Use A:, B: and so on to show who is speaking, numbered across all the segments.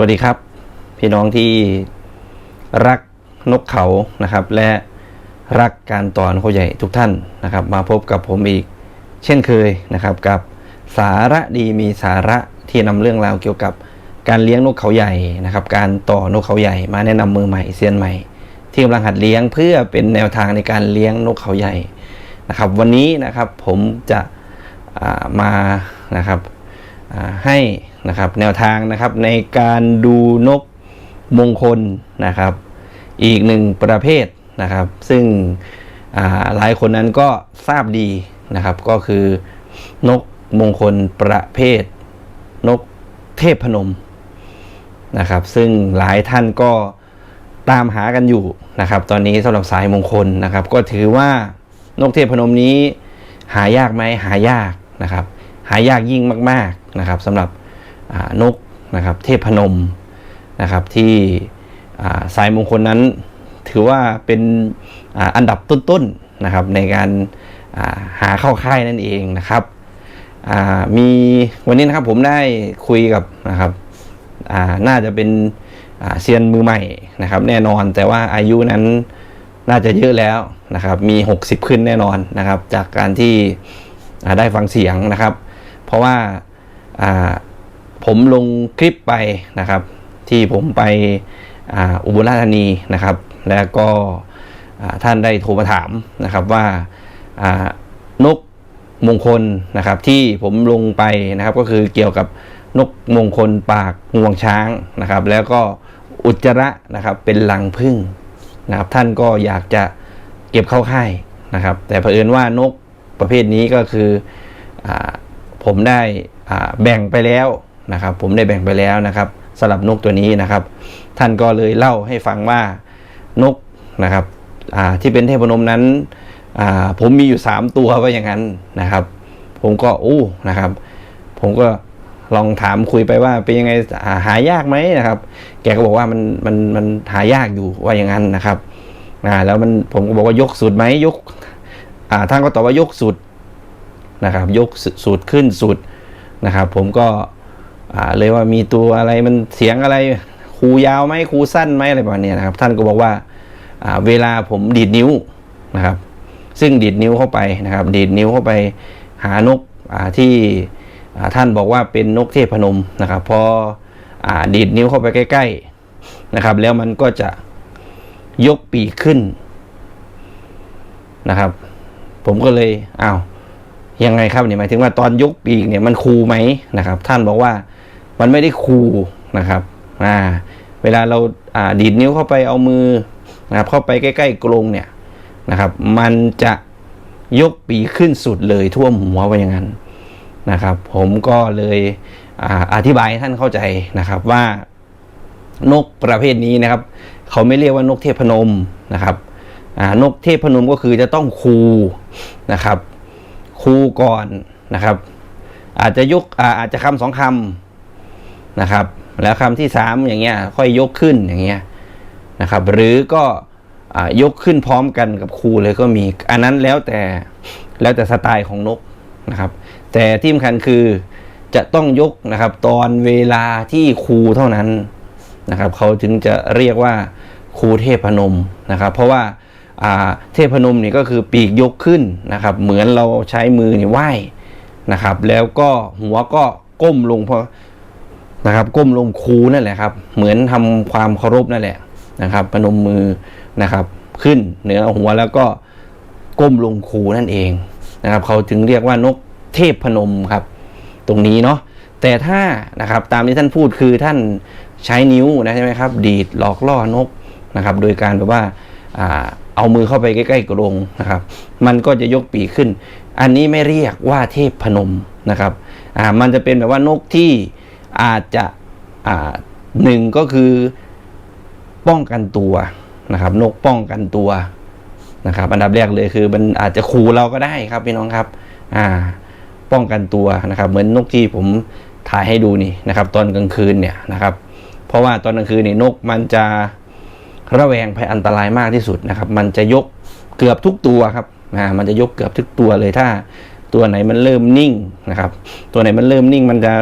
A: วัสดีครับ พี่น้องที่รักนกเขานะครับ และรักการต่อนกเขาใหญ่ทุกท่านนะครับ มาพบกับผมอีก เช่นเคยนะครับ กับสาระดีมีสาระที่นำเรื่องราวเกี่ยวกับการเลี้ยงนกเขาใหญ่นะครับ การต่อนกเขาใหญ่มาแนะนำมือใหม่เซียนใหม่ ที่กำลังหัดเลี้ยงเพื่อเป็นแนวทางในการเลี้ยงนกเขาใหญ่นะครับ วันนี้นะครับผมจะามานะครับ ให้นะครับแนวทางนะครับในการดูนกมงคลนะครับ อีกหนึ่งประเภทนะครับ ซึ่งหลายคนนั้นก็ทราบดีนะครับ ก็คือนกมงคลประเภท นกเทพพนมนะครับ ซึ่งหลายท่านก็ตามหากันอยู่นะครับ ตอนนี้สำหรับสายมงคลนะครับ ก็ถือว่านกเทพพนมนี้หายากไหมหายากนะครับ หายากยิ่งมาก ๆนะครับสำหรับนกนะครับเทพพนมนะครับที่สายมงคลนั้นถือว่าเป็นอ,อันดับต้นๆนะครับในการาหาเข้าค่ายนั่นเองนะครับมีวันนี้นะครับผมได้คุยกับนะครับน่าจะเป็นเซียนมือใหม่นะครับแน่นอนแต่ว่าอายุนั้นน่าจะเยอะแล้วนะครับมี 60 ขึ้นแน่นอนนะครับ จากการที่ได้ฟังเสียงนะครับ เพราะว่าผมลงคลิปไปนะครับ ที่ผมไปอ,อุบลราชธานีนะครับ แล้วก็ท่านได้โทรมาถามนะครับว่านกมงคลนะครับ ที่ผมลงไปนะครับก็คือเกี่ยวกับนกมงคลปากงวงช้างนะครับ แล้วก็อุจจระนะครับเป็นรังผึ้งนะครับ ท่านก็อยากจะเก็บเข้าค่ายนะครับ แต่เผอิญว่านกประเภทนี้ก็คืออ ผมได้แบ่งไปแล้วนะครับ ผมได้แบ่งไปแล้วนะครับสำหรับนกตัวนี้นะครับ ท่านก็เลยเล่าให้ฟังว่านกนะครับที่เป็นเทพนมนั้นผมมีอยู่ 3 ตัวว่าอย่างนั้นนะครับ ผมก็อู้นะครับ ผมก็ลองถามคุยไปว่าเป็นยังไงาหายากไหมนะครับ แกก็บอกว่ามันมันมันหายากอยู่ว่าอย่างนั้นนะครับแล้วมันผมก็บอกว่ายกสุดไหมยกท่านก็ตอบว่ายกสุด นะครับ ยกสุดขึ้นสุดนะครับ ผมก็เลยว่ามีตัวอะไรมันเสียงอะไรคูยาวไหมคูสั้นไหมอะไรประมาณนี้นะครับ ท่านก็บอกว่าเวลาผมดีดนิ้วนะครับ ซึ่งดีดนิ้วเข้าไปนะครับ ดีดนิ้วเข้าไปหานกที่ท่านบอกว่าเป็นนกเทพนมนะครับพออดีดนิ้วเข้าไปใกล้ ๆนะครับ แล้วมันก็จะยกปีกขึ้นนะครับ ผมก็เลยอ้าว ยังไงครับเนี่ยหมายถึงว่าตอนยกปีกเนี่ยมันคูไหมนะครับ ท่านบอกว่ามันไม่ได้คูนะครับอ่าเวลาเราอ่าดีดนิ้วเข้าไปเอามือนะครับเข้าไปใกล้ๆกรงเนี่ยนะครับ มันจะยกปีกขึ้นสุดเลยท่วมหัวไปอย่างนั้นนะครับ ผมก็เลยออธิบายให้ท่านเข้าใจนะครับว่านกประเภทนี้นะครับ เขาไม่เรียกว่านกเทพนมนะครับนกเทพนมก็คือจะต้องคูนะครับ คูก่อนนะครับ อาจจะยกอาจจะคำสองคำนะครับ แล้วคำที่สามอย่างเงี้ยค่อยยกขึ้นอย่างเงี้ยนะครับ หรือก็ยกขึ้นพร้อมกันกับครูเลยก็มี อันนั้นแล้วแต่แล้วแต่สไตล์ของนกนะครับ แต่ที่สำคัญคือจะต้องยกนะครับตอนเวลาที่ครูเท่านั้นนะครับ เขาถึงจะเรียกว่าครูเทพนมนะครับ เพราะว่า เทพนมนี่ก็คือปีกยกขึ้นนะครับ เหมือนเราใช้มือนี่ไหว้นะครับ แล้วก็หัวก็ก้มลงเพราะนะครับ ก้มลงคูนั่นแหละครับ เหมือนทำความเคารพนั่นแหละนะครับพนมมือนะครับ ขึ้นเหนือหัวแล้วก็ก้มลงคูนั่นเองนะครับ เขาจึงเรียกว่านกเทพพนมครับ ตรงนี้เนาะแต่ถ้านะครับตามที่ท่านพูดคือท่านใช้นิ้วนะใช่ไหมครับ ดีดหลอกล่อนกนะครับ โดยการแบบว่า เอามือเข้าไปใกล้ๆกรงนะครับ มันก็จะยกปีกขึ้น อันนี้ไม่เรียกว่าเทพพนมนะครับอ่ามันจะเป็นแบบว่านกที่อาจจะอ่าหนึ่งก็คือป้องกันตัวนะครับ นกป้องกันตัวนะครับ อันดับแรกเลยคือ มันอาจจะขู่เราก็ได้ครับพี่น้องครับ อ่า ป้องกันตัวนะครับ เหมือนนกที่ผมถ่ายให้ดูนี่นะครับ ตอนกลางคืนเนี่ยนะครับ เพราะว่าตอนกลางคืนนี่นกมันจะ ระแวงภัยอันตรายมากที่สุดนะครับ มันจะยกเกือบทุกตัวครับอ่ามันจะยกเกือบทุกตัวเลยถ้า ตัวไหนมันเริ่มนิ่งนะครับ ตัวไหนมันเริ่มนิ่งมันจะ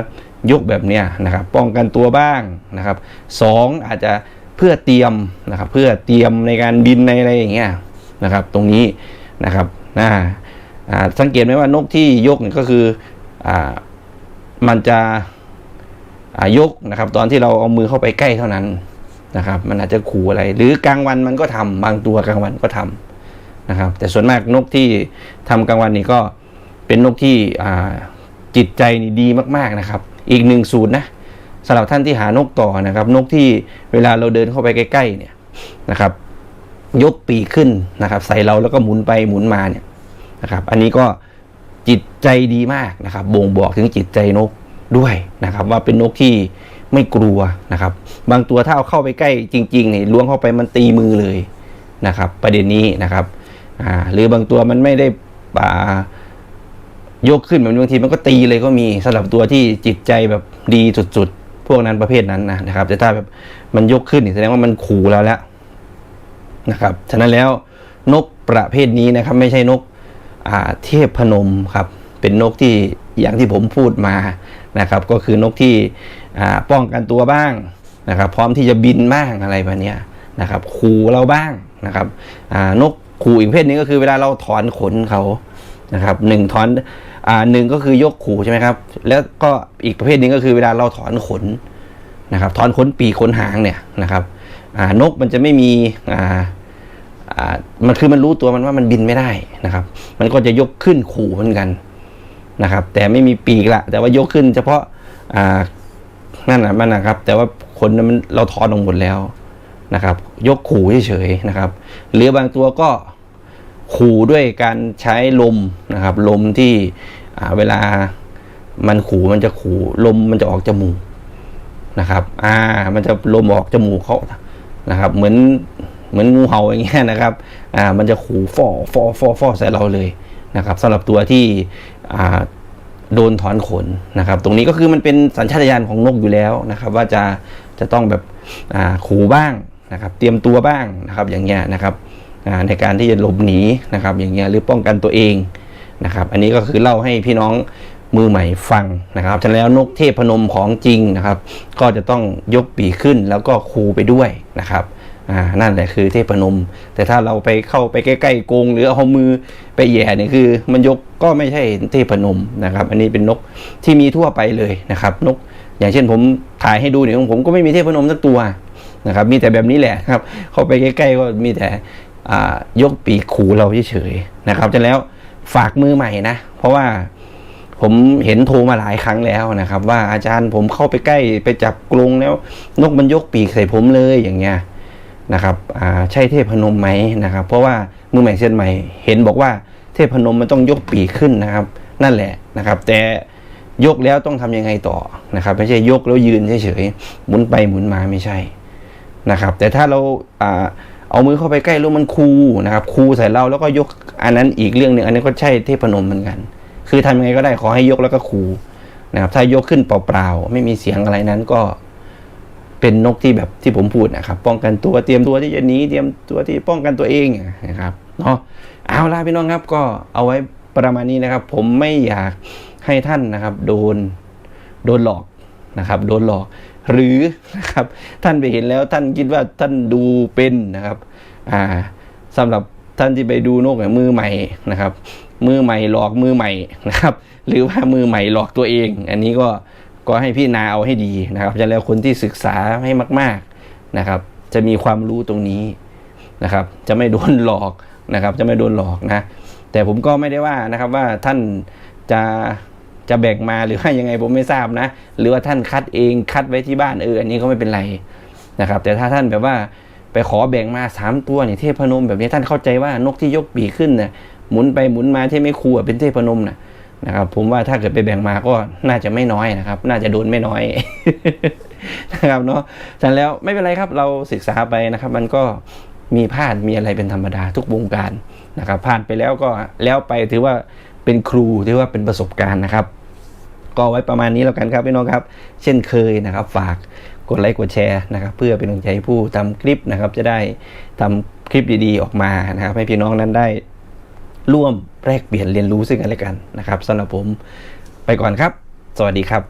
A: ยกแบบเนี้ยนะครับ ป้องกันตัวบ้างนะครับสองอาจจะเพื่อเตรียมนะครับเพื่อเตรียมในการบินในอะไรอย่างเงี้ยนะครับ ตรงนี้นะครับนะอ่าสังเกตไหมว่านกที่ยกเนี่ยก็คืออ่ามันจะอ่ายกนะครับ ตอนที่เราเอามือเข้าไปใกล้เท่านั้น นะครับมันอาจจะขู่อะไร หรือกลางวันมันก็ทำบางตัวกลางวันก็ทำนะครับแต่ส่วนมากนกที่ทำกลางวันนี่ก็เป็นนกที่อ่าจิตใจนี่ดีมากๆนะครับ อีกหนึ่งสูตรนะสำหรับท่านที่หานกต่อนะครับ นกที่เวลาเราเดินเข้าไปใกล้ๆเนี่ยนะครับ ยกปีกขึ้นนะครับ ใส่เราแล้วก็หมุนไปหมุนมาเนี่ยนะครับ อันนี้ก็จิตใจดีมากนะครับ บ่งบอกถึงจิตใจนกด้วยนะครับ ว่าเป็นนกที่ ไม่กลัวนะครับ บางตัวถ้าเอาเข้าไปใกล้จริงๆเนี่ยล้วงเข้าไปมันตีมือเลยนะครับ ประเด็นนี้นะครับหรือบางตัวมันไม่ได้ป่ายกขึ้นแบบบางทีมันก็ตีเลยก็มีสำหรับตัวที่จิตใจแบบดีสุดๆ พวกนั้นประเภทนั้นนะนะครับ แต่ถ้าแบบมันยกขึ้นแสดงว่ามันขู่เราแล้วนะครับฉะนั้นแล้วนกประเภทนี้นะครับ ไม่ใช่นกเทพพนมครับ เป็นนกที่อย่างที่ผมพูดมา นะครับ ก็คือนกที่ป้องกันตัวบ้างนะครับ พร้อมที่จะบินบ้างอะไรแบบนี้นะครับขู่เราบ้างนะครับนกขู่อีกประเภทนึงก็คือเวลาเราถอนขนเขานะครับหนึ่งถอนอหนึ่งก็คือยกขู่ใช่ไหมครับ แล้วก็อีกประเภทนึงก็คือเวลาเราถอนขนนะครับ ถอนขนปีขนหางเนี่ยนะครับนกมันจะไม่มีมันคือมันรู้ตัวมันว่ามันบินไม่ได้นะครับ มันก็จะยกขึ้นขู่เหมือนกัน นะครับ แต่ไม่มีปีกละแต่ว่ายกขึ้นเฉพาะอ่านั่นนะมันนะครับ แต่ว่าขนมันเราถอนออกหมดแล้วนะครับ ยกขู่เฉยๆนะครับ หรือบางตัวก็ขู่ด้วยการใช้ลมนะครับ ลมที่เวลามันขู่มันจะขู่ลมมันจะออกจมูกนะครับ อ่า มันจะลมออกจมูกเขานะครับ เหมือนเหมือนงูเห่าอย่างเงี้ยนะครับ อ่า มันจะขู่ฟอฟอฟอฟอใส่เราเลยนะครับสำหรับตัวที่ โดนถอนขนนะครับ ตรงนี้ก็คือมันเป็นสัญชาตญาณของนกอยู่แล้วนะครับ ว่าจะจะต้องแบบขู่บ้างนะครับ เตรียมตัวบ้างนะครับอย่างเงี้ยนะครับในการที่จะหลบหนีนะครับ อย่างเงี้ยหรือป้องกันตัวเองนะครับ อันนี้ก็คือเล่าให้พี่น้องมือใหม่ฟังนะครับฉะนั้นแล้วนกเทพพนมของจริงนะครับ ก็จะต้องยกปีกขึ้นแล้วก็คูไปด้วยนะครับ อ่านั่นแหละคือเทพนม แต่ถ้าเราไปเข้าไปใกล้ๆกรงหรือเอามือไปแย่เนี่ยคือ มันยกก็ไม่ใช่เทพนมนะครับ อันนี้เป็นนกที่มีทั่วไปเลยนะครับ นก อย่างเช่นผมถ่ายให้ดูเนี่ยของผมก็ไม่มีเทพนมสักตัวนะครับ มีแต่แบบนี้แหละครับ เข้าไปใกล้ๆก็มีแต่ยกปีกขู่เราเฉยๆนะครับจะแล้วฝากมือใหม่นะ เพราะว่าผมเห็นโทรมาหลายครั้งแล้วนะครับ ว่าอาจารย์ผมเข้าไปใกล้ไปจับกรงแล้ว นกมันยกปีกใส่ผมเลยอย่างเงี้ย นะครับใช่เทพนมไหมนะครับ เพราะว่ามือใหม่เซียนใหม่เห็นบอกว่าเทพนมมันต้องยกปีกขึ้นนะครับ นั่นแหละนะครับ แต่ยกแล้วต้องทำยังไงต่อนะครับ ไม่ใช่ยกแล้วยืนเฉยๆหมุนไปหมุนมาไม่ใช่นะครับ แต่ถ้าเราอ่าเอามือเข้าไปใกล้แล้วมันคูนะครับ คูใส่เราแล้วก็ยกอันนั้นอีกเรื่องหนึ่งอันนี้ก็ใช่เทพนมเหมือนกัน คือทำยังไงก็ได้ขอให้ยกแล้วก็คูนะครับ ถ้ายกขึ้นเปล่าๆไม่มีเสียงอะไรนั้นก็ เป็นนกที่แบบที่ผมพูดนะครับ ป้องกันตัวเตรียมตัวที่จะหนีเตรียมตัวที่ป้องกันตัวเองนะครับเนาะเอาล่ะพี่น้องครับก็เอาไว้ประมาณนี้นะครับ ผมไม่อยากให้ท่านนะครับ โดนโดนหลอกนะครับ โดนหลอก หรือนะครับ ท่านไปเห็นแล้วท่านคิดว่าท่านดูเป็นนะครับอ่าสำหรับท่านที่ไปดูนกมือใหม่นะครับ มือใหม่หลอกมือใหม่นะครับ หรือว่ามือใหม่หลอกตัวเอง อันนี้ก็ ก็ให้พี่นาเอาให้ดีนะครับจะแล้วคนที่ศึกษาให้มาก ๆนะครับ จะมีความรู้ตรงนี้นะครับ จะไม่โดนหลอกนะครับ จะไม่โดนหลอกนะแต่ผมก็ไม่ได้ว่านะครับว่าท่านจะจะแบ่งมาหรือว่ายังไงผมไม่ทราบนะ หรือว่าท่านคัดเองคัดไว้ที่บ้านเอออันนี้ก็ไม่เป็นไรนะครับ แต่ถ้าท่านแบบว่าไปขอแบ่งมาสามตัวเนี่ยเทพนมแบบนี้ท่านเข้าใจว่านกที่ยกปีกขึ้นนี่ยหมุนไปหมุนมาที่ไม่คูเป็นเทพนมน่ะ นะครับผมว่าถ้าเกิดไปแบ่งมาก็น่าจะไม่น้อยนะครับ น่าจะโดนไม่น้อยนะครับเนาะฉะนั้นแล้วไม่เป็นไรครับเราศึกษาไปนะครับ มันก็มีพลาดมีอะไรเป็นธรรมดาทุกวงการนะครับผ่านไปแล้วก็แล้วไปถือว่าเป็นครูถือว่าเป็นประสบการณ์นะครับ ก็ไว้ประมาณนี้แล้วกันครับพี่น้องครับ เช่นเคยนะครับ ฝากกดไลค์กดแชร์นะครับ เพื่อเป็นกำลังใจให้ผู้ทำคลิปนะครับ จะได้ทำคลิปดีๆออกมานะครับ ให้พี่น้องนั้นได้ ร่วมแลกเปลี่ยนเรียนรู้ซึ่งกันและกันนะครับสำหรับผมไปก่อนครับ สวัสดีครับ